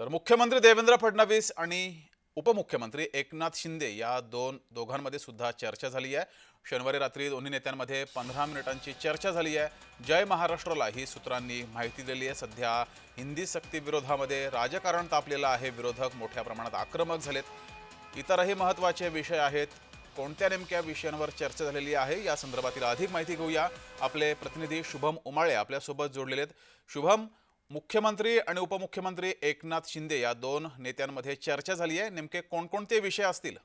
तर मुख्यमंत्री देवेंद्र फडणवीस आणि उपमुख्यमंत्री एकनाथ शिंदे या दोन दोघांमध्ये सुद्धा चर्चा झाली आहे. शनिवारी रात्री दोन्ही नेत्यांमध्ये पंधरा मिनिटांची चर्चा झाली आहे. जय महाराष्ट्राला ही सूत्रांनी माहिती दिली आहे. सध्या हिंदी सक्ती विरोधामध्ये राजकारण तापलेलं आहे. विरोधक मोठ्या प्रमाणात आक्रमक झालेत. इतरही महत्त्वाचे विषय आहेत. कोणत्या नेमक्या विषयांवर चर्चा झालेली आहे या संदर्भातील अधिक माहिती घेऊया. आपले प्रतिनिधी शुभम उमाळे आपल्यासोबत जोडलेले आहेत. शुभम मुख्यमंत्री आणि उपमुख्यमंत्री एकनाथ शिंदे या दोन नेत्यांमध्ये चर्चा झाली आहे. नेमके कोणकोणते विषय असतील?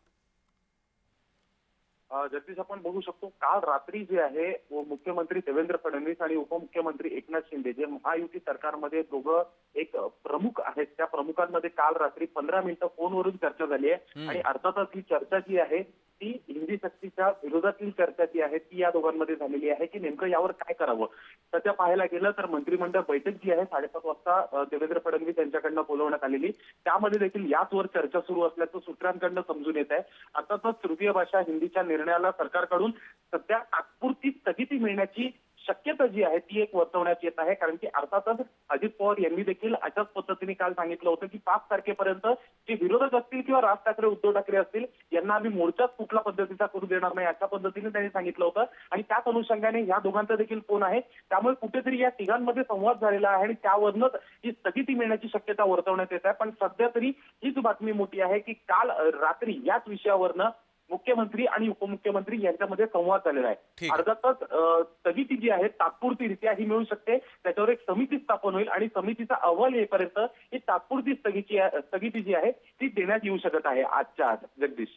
जगदीश आपण बघू शकतो काल रात्री जे आहे व मुख्यमंत्री देवेंद्र फडणवीस आणि उपमुख्यमंत्री एकनाथ शिंदे जे महायुती सरकारमध्ये दोघं एक प्रमुख आहेत. त्या प्रमुखांमध्ये काल रात्री पंधरा मिनिटं फोनवरून चर्चा झाली आहे. आणि अर्थातच ही चर्चा जी आहे ती हिंदी सक्तीच्या विरोधातील चर्चा जी आहे ती या दोघांमध्ये झालेली आहे की नेमकं यावर काय करावं? सध्या पाहायला गेलं तर मंत्रिमंडळ बैठक जी आहे साडेसात वाजता देवेंद्र फडणवीस यांच्याकडनं बोलवण्यात आलेली. त्यामध्ये देखील याचवर चर्चा सुरू असल्याचं सूत्रांकडनं समजून येत आहे अर्थातच तृतीय भाषा हिंदीच्या निर्णयाला सरकारकडून सध्या तात्पुरती स्थगिती मिळण्याची शक्यता जी आहे ती एक वर्तवण्यात येत आहे. कारण की अर्थातच अजित पवार यांनी देखील अशाच पद्धतीने काल सांगितलं होतं की पाच तारखेपर्यंत जे विरोधक असतील किंवा राज ठाकरे उद्धव ठाकरे असतील यांना आम्ही मोर्चाच कुठल्या पद्धतीचा करू देणार नाही अशा पद्धतीने त्यांनी सांगितलं होतं. आणि त्याच अनुषंगाने या दोघांचा देखील फोन आहे. त्यामुळे कुठेतरी या तिघांमध्ये संवाद झालेला आहे आणि त्यावरूनच ही स्थगिती मिळण्याची शक्यता वर्तवण्यात येत आहे. पण सध्या तरी हीच बातमी मोठी आहे की काल रात्री याच विषयावरनं मुख्यमंत्री आणि उपमुख्यमंत्री यांच्यामध्ये संवाद झालेला आहे. अर्थातच स्थगिती जी आहे तात्पुरतीरित्या ही मिळू शकते. त्याच्यावर एक समिती स्थापन होईल आणि समितीचा अहवाल येईपर्यंत ही तात्पुरती स्थगिती स्थगिती जी आहे ती देण्यात येऊ शकत आहे आजच्या आज जगदीश.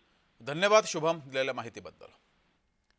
धन्यवाद शुभम दिलेल्या माहितीबद्दल.